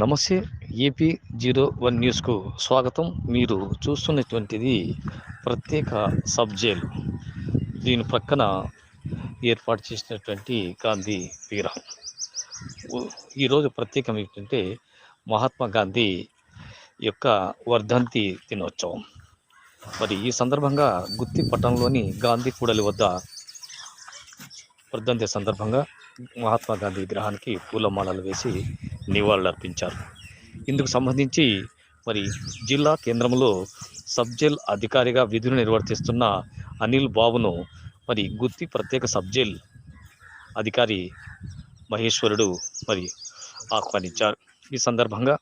నమస్తే AP zero one న్యూస్కు స్వాగతం. మీరు చూస్తున్నటువంటిది ప్రత్యేక సబ్ దీని ప్రక్కన ఏర్పాటు చేసినటువంటి గాంధీ విగ్రహం. ఈరోజు ప్రత్యేకం ఏంటంటే మహాత్మా గాంధీ యొక్క వర్ధంతి దినోత్సవం. మరి ఈ సందర్భంగా గుత్తి పట్టణంలోని గాంధీ కూడలి వద్ద వర్ధంతి సందర్భంగా మహాత్మా గాంధీ విగ్రహానికి పూలమాలలు వేసి నివాళులర్పించారు. ఇందుకు సంబంధించి మరి జిల్లా కేంద్రంలో సబ్జెల్ అధికారిగా విధులు నిర్వర్తిస్తున్న అనిల్ బాబును మరి గుత్తి ప్రత్యేక సబ్జెల్ అధికారి మహేశ్వరుడు మరి ఆహ్వానించారు. ఈ సందర్భంగా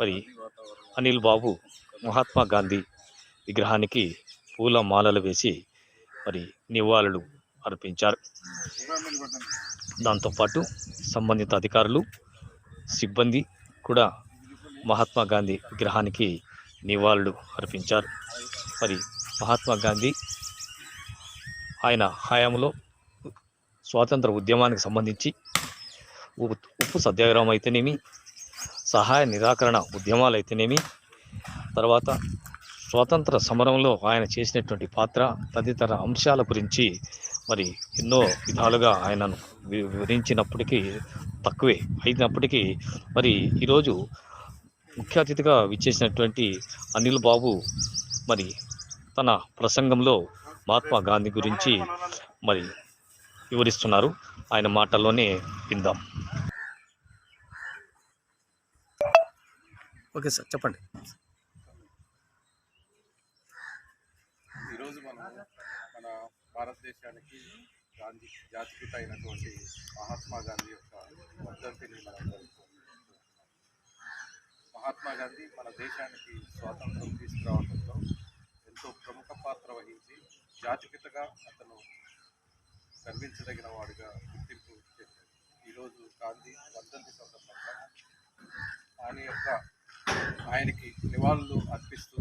మరి అనిల్ బాబు మహాత్మా గాంధీ విగ్రహానికి పూల మాలలు వేసి మరి నివాళులు అర్పించారు. దాంతోపాటు సంబంధిత అధికారులు సిబ్బంది కూడా మహాత్మా గాంధీ విగ్రహానికి నివాళులు అర్పించారు. మరి మహాత్మా గాంధీ ఆయన హయాంలో స్వాతంత్ర ఉద్యమానికి సంబంధించి ఉప్పు ఉప్పు సత్యాగ్రహం అయితేనేమి సహాయ నిరాకరణ ఉద్యమాలు అయితేనేమి తర్వాత స్వాతంత్ర సమరంలో ఆయన చేసినటువంటి పాత్ర తదితర అంశాల గురించి మరి ఎన్నో విధాలుగా ఆయనను వివరించినప్పటికీ తక్కువే. అయినప్పటికీ మరి ఈరోజు ముఖ్య అతిథిగా విచ్చేసినటువంటి అనిల్ బాబు మరి తన ప్రసంగంలో మహాత్మా గాంధీ గురించి మరి వివరిస్తున్నారు. ఆయన మాటల్లోనే విందాం. ఓకే సార్ చెప్పండి ఈరోజు మనం మన భారతదేశానికి గాంధీ జాతిపిత అయినటువంటి మహాత్మా గాంధీ యొక్క వర్ధంతిని మనం మహాత్మా గాంధీ మన దేశానికి స్వాతంత్రం తీసుకురావడంలో ఎంతో ప్రముఖ పాత్ర వహించి జాతిపితగా అతను గర్వించదగిన వాడిగా గుర్తింపు చెందాడు ఈరోజు గాంధీ వర్ధంతి సందర్భంగా ఆయన యొక్క ఆయనకి నివాళులు అర్పిస్తూ